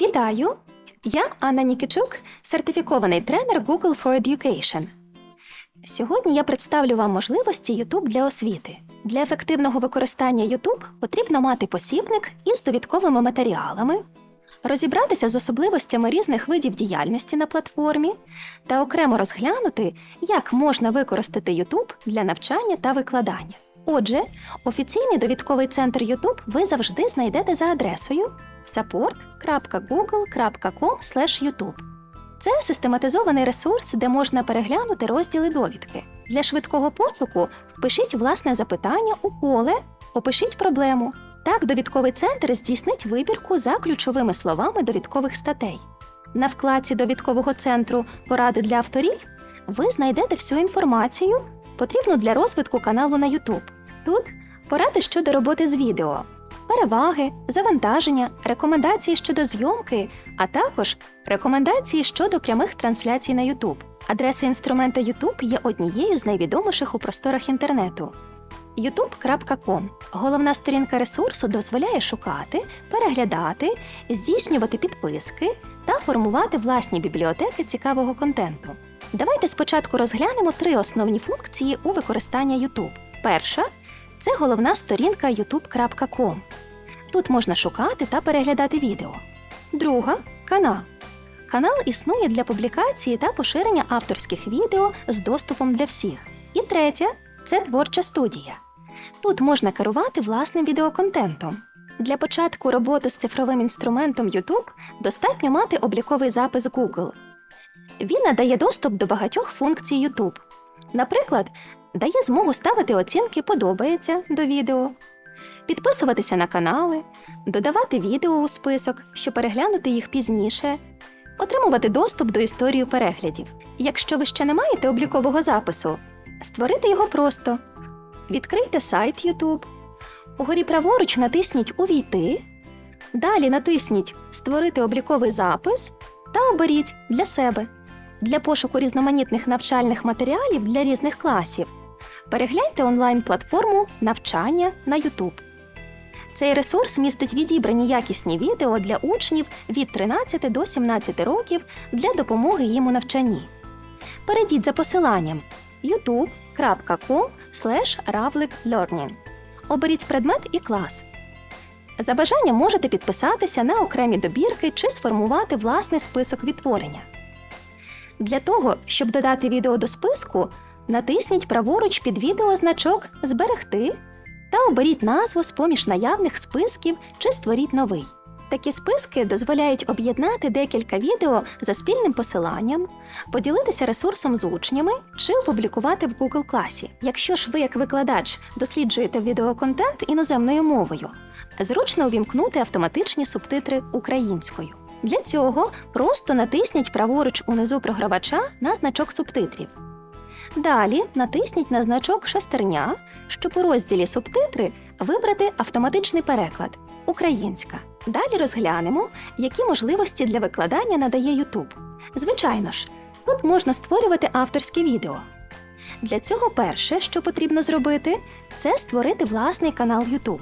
Вітаю! Я Анна Нікічук, сертифікований тренер Google for Education. Сьогодні я представлю вам можливості YouTube для освіти. Для ефективного використання YouTube потрібно мати посібник із довідковими матеріалами, розібратися з особливостями різних видів діяльності на платформі та окремо розглянути, як можна використати YouTube для навчання та викладання. Отже, офіційний довідковий центр YouTube ви завжди знайдете за адресою support.google.com/youtube. Це систематизований ресурс, де можна переглянути розділи довідки. Для швидкого пошуку впишіть власне запитання у поле, опишіть проблему. Так довідковий центр здійснить вибірку за ключовими словами довідкових статей. На вкладці довідкового центру Поради для авторів ви знайдете всю інформацію, потрібну для розвитку каналу на YouTube. Тут поради щодо роботи з відео, переваги, завантаження, рекомендації щодо зйомки, а також рекомендації щодо прямих трансляцій на YouTube. Адреса інструмента YouTube є однією з найвідоміших у просторах інтернету. youtube.com головна сторінка ресурсу дозволяє шукати, переглядати, здійснювати підписки та формувати власні бібліотеки цікавого контенту. Давайте спочатку розглянемо три основні функції у використанні YouTube. Перша це головна сторінка youtube.com. Тут можна шукати та переглядати відео. Друга канал. Канал існує для публікації та поширення авторських відео з доступом для всіх. І третя це творча студія. Тут можна керувати власним відеоконтентом. Для початку роботи з цифровим інструментом YouTube достатньо мати обліковий запис Google. Він надає доступ до багатьох функцій YouTube. Наприклад, дає змогу ставити оцінки подобається до відео, підписуватися на канали, додавати відео у список, щоб переглянути їх пізніше, отримувати доступ до історії переглядів. Якщо ви ще не маєте облікового запису, створити його просто. Відкрийте сайт YouTube. Угорі праворуч натисніть Увійти. Далі натисніть Створити обліковий запис та оберіть для себе. Для пошуку різноманітних навчальних матеріалів для різних класів перегляньте онлайн-платформу навчання на YouTube. Цей ресурс містить відібрані якісні відео для учнів від 13 до 17 років для допомоги їм у навчанні. Перейдіть за посиланням youtube.com learning. Оберіть предмет і клас. За бажанням можете підписатися на окремі добірки чи сформувати власний список відтворення. Для того, щоб додати відео до списку, натисніть праворуч під відео значок Зберегти та оберіть назву з поміж наявних списків чи створіть новий. Такі списки дозволяють об'єднати декілька відео за спільним посиланням, поділитися ресурсом з учнями чи опублікувати в Google класі. Якщо ж ви, як викладач, досліджуєте відеоконтент іноземною мовою, зручно увімкнути автоматичні субтитри українською. Для цього просто натисніть праворуч унизу програвача на значок субтитрів. Далі натисніть на значок шестерня, щоб у розділі Субтитри вибрати автоматичний переклад Українська. Далі розглянемо, які можливості для викладання надає YouTube. Звичайно ж, тут можна створювати авторське відео. Для цього перше, що потрібно зробити, це створити власний канал YouTube.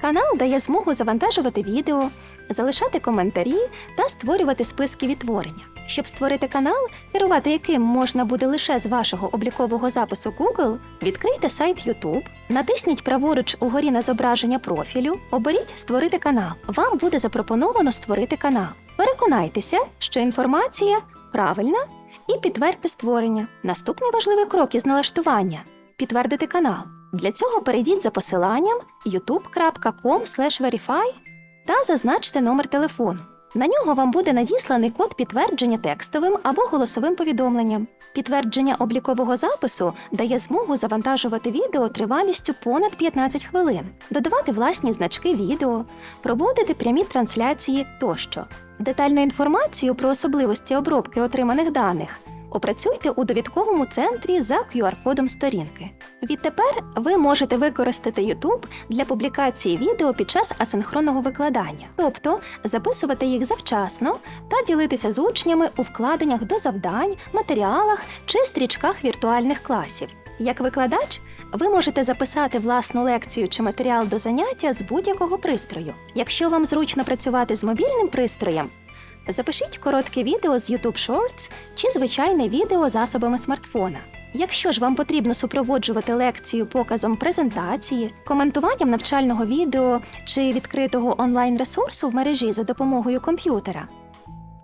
Канал дає змогу завантажувати відео, залишати коментарі та створювати списки відтворення. Щоб створити канал, керувати яким можна буде лише з вашого облікового запису Google, відкрийте сайт YouTube, натисніть праворуч угорі на зображення профілю, оберіть Створити канал. Вам буде запропоновано створити канал. Переконайтеся, що інформація правильна і підтвердьте створення. Наступний важливий крок із налаштування підтвердити канал. Для цього перейдіть за посиланням youtube.com verify та зазначте номер телефону. На нього вам буде надісланий код підтвердження текстовим або голосовим повідомленням. Підтвердження облікового запису дає змогу завантажувати відео тривалістю понад 15 хвилин, додавати власні значки відео, проводити прямі трансляції тощо. Детальну інформацію про особливості обробки отриманих даних опрацюйте у довідковому центрі за QR-кодом сторінки. Відтепер ви можете використати YouTube для публікації відео під час асинхронного викладання, тобто записувати їх завчасно та ділитися з учнями у вкладеннях до завдань, матеріалах чи стрічках віртуальних класів. Як викладач, ви можете записати власну лекцію чи матеріал до заняття з будь-якого пристрою. Якщо вам зручно працювати з мобільним пристроєм, Запишіть коротке відео з YouTube Shorts чи звичайне відео засобами смартфона. Якщо ж вам потрібно супроводжувати лекцію показом презентації, коментуванням навчального відео чи відкритого онлайн-ресурсу в мережі за допомогою комп'ютера,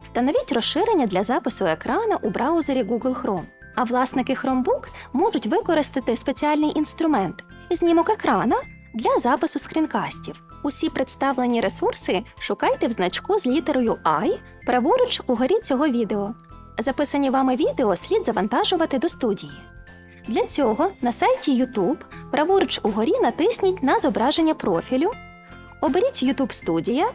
встановіть розширення для запису екрана у браузері Google Chrome. А власники Chromebook можуть використати спеціальний інструмент знімок екрана для запису скрінкастів. Усі представлені ресурси шукайте в значку з літерою I праворуч угорі цього відео. Записані вами відео слід завантажувати до студії. Для цього на сайті YouTube праворуч угорі натисніть на зображення профілю, оберіть YouTube Студія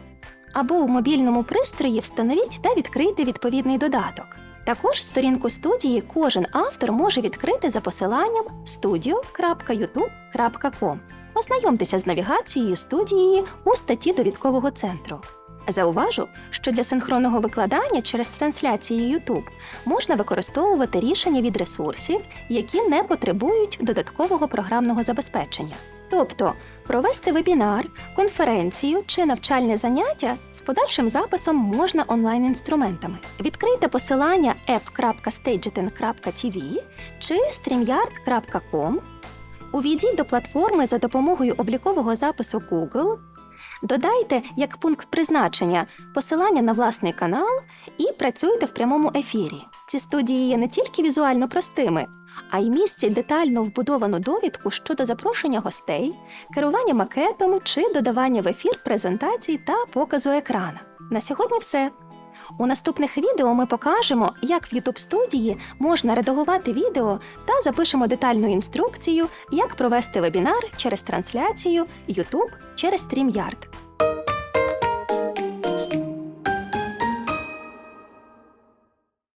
або у мобільному пристрої встановіть та відкрийте відповідний додаток. Також сторінку студії кожен автор може відкрити за посиланням studio.youtube.com. Ознайомтеся з навігацією студії у статті довідкового центру. Зауважу, що для синхронного викладання через трансляції YouTube можна використовувати рішення від ресурсів, які не потребують додаткового програмного забезпечення. Тобто провести вебінар, конференцію чи навчальне заняття з подальшим записом можна онлайн-інструментами. Відкрийте посилання app.stagetin.tv чи streamyard.com, увійдіть до платформи за допомогою облікового запису Google, Додайте як пункт призначення посилання на власний канал і працюйте в прямому ефірі. Ці студії є не тільки візуально простими, а й містять детально вбудовану довідку щодо запрошення гостей, керування макетом чи додавання в ефір презентацій та показу екрана. На сьогодні все. У наступних відео ми покажемо, як в YouTube студії можна редагувати відео та запишемо детальну інструкцію, як провести вебінар через трансляцію YouTube через StreamYard.